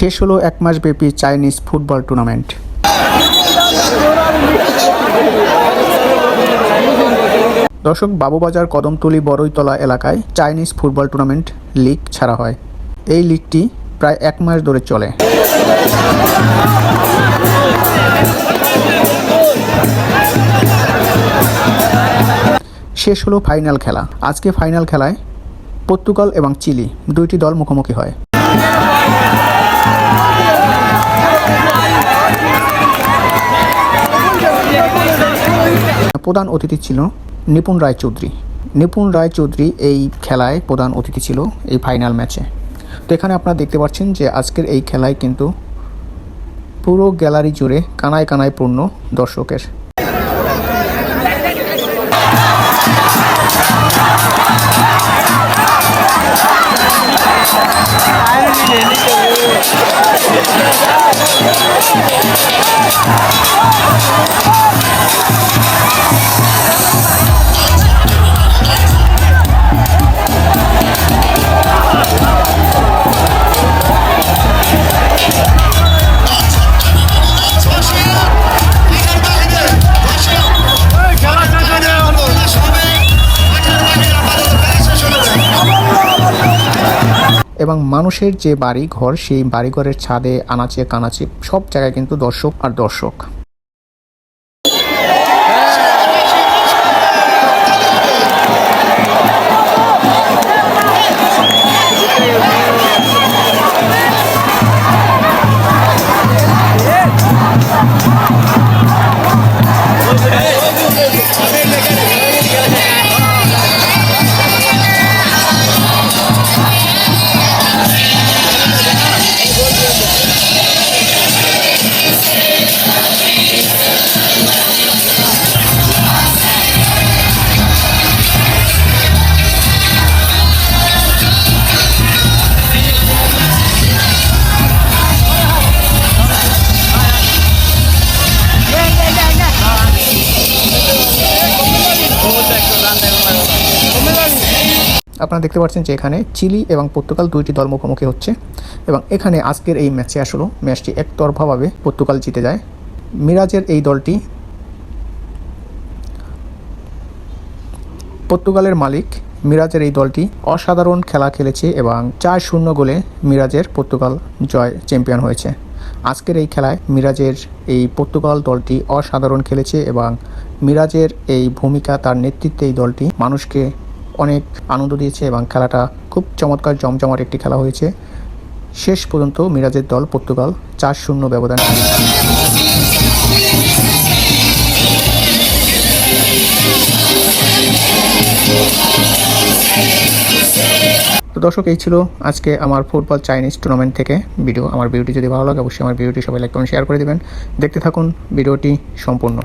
শেষ হলো এক মাসব্যাপী চাইনিজ ফুটবল টুর্নামেন্ট। দর্শক, বাবুবাজার কদমতলী বড়ইতলা এলাকায় চাইনিজ ফুটবল টুর্নামেন্ট লিগ ছাড়া হয়। এই লিগটি প্রায় এক মাস ধরে চলে। শেষ হলো ফাইনাল খেলা। আজকে ফাইনাল খেলায় পর্তুগাল এবং চিলি দুইটি দল মুখোমুখি হয়। প্রধান অতিথি ছিল নিপুণ রায়চৌধুরী। নিপুণ রায়চৌধুরী এই খেলায় প্রধান অতিথি ছিল এই ফাইনাল ম্যাচে তো এখানে আপনারা দেখতে পাচ্ছেন যে আজকের এই খেলায় কিন্তু পুরো গ্যালারি জুড়ে কানায় কানায় পূর্ণ দর্শকের এবং মানুষের যে বাড়ি ঘর, সেই বাড়িঘরের ছাদে, আনাচে কানাচে সব জায়গায় কিন্তু দর্শক আর দর্শক। আপনারা দেখতে পাচ্ছেন যে এখানে চিলি এবং পর্তুগাল দুইটি দল মুখোমুখি হচ্ছে এবং এখানে আজকের এই ম্যাচে আসলে ম্যাচটি একতরফাভাবে পর্তুগাল জিতে যায়। মিরাজের এই দলটি পর্তুগালের মালিক। মিরাজের এই দলটি অসাধারণ খেলা খেলেছে এবং চার শূন্য গোলে মিরাজের পর্তুগাল জয় চ্যাম্পিয়ন হয়েছে। আজকের এই খেলায় মিরাজের এই পর্তুগাল দলটি অসাধারণ খেলেছে এবং মিরাজের এই ভূমিকা তার নেতৃত্বে এই দলটি মানুষকে অনেক আনন্দ দিয়েছে এবং খেলাটা খুব চমৎকার, জমজমাট একটি খেলা হয়েছে। শেষ পর্যন্ত মিরাজের দল পর্তুগাল চার শূন্য ব্যবধান তো দর্শক, এই ছিল আজকে আমার ফুটবল চাইনিজ টুর্নামেন্ট থেকে ভিডিও। আমার ভিডিওটি যদি ভালো লাগে, অবশ্যই আমার ভিডিওটি সবাই লাইক কমেন্ট শেয়ার করে দেবেন। দেখতে থাকুন, ভিডিওটি সম্পূর্ণ।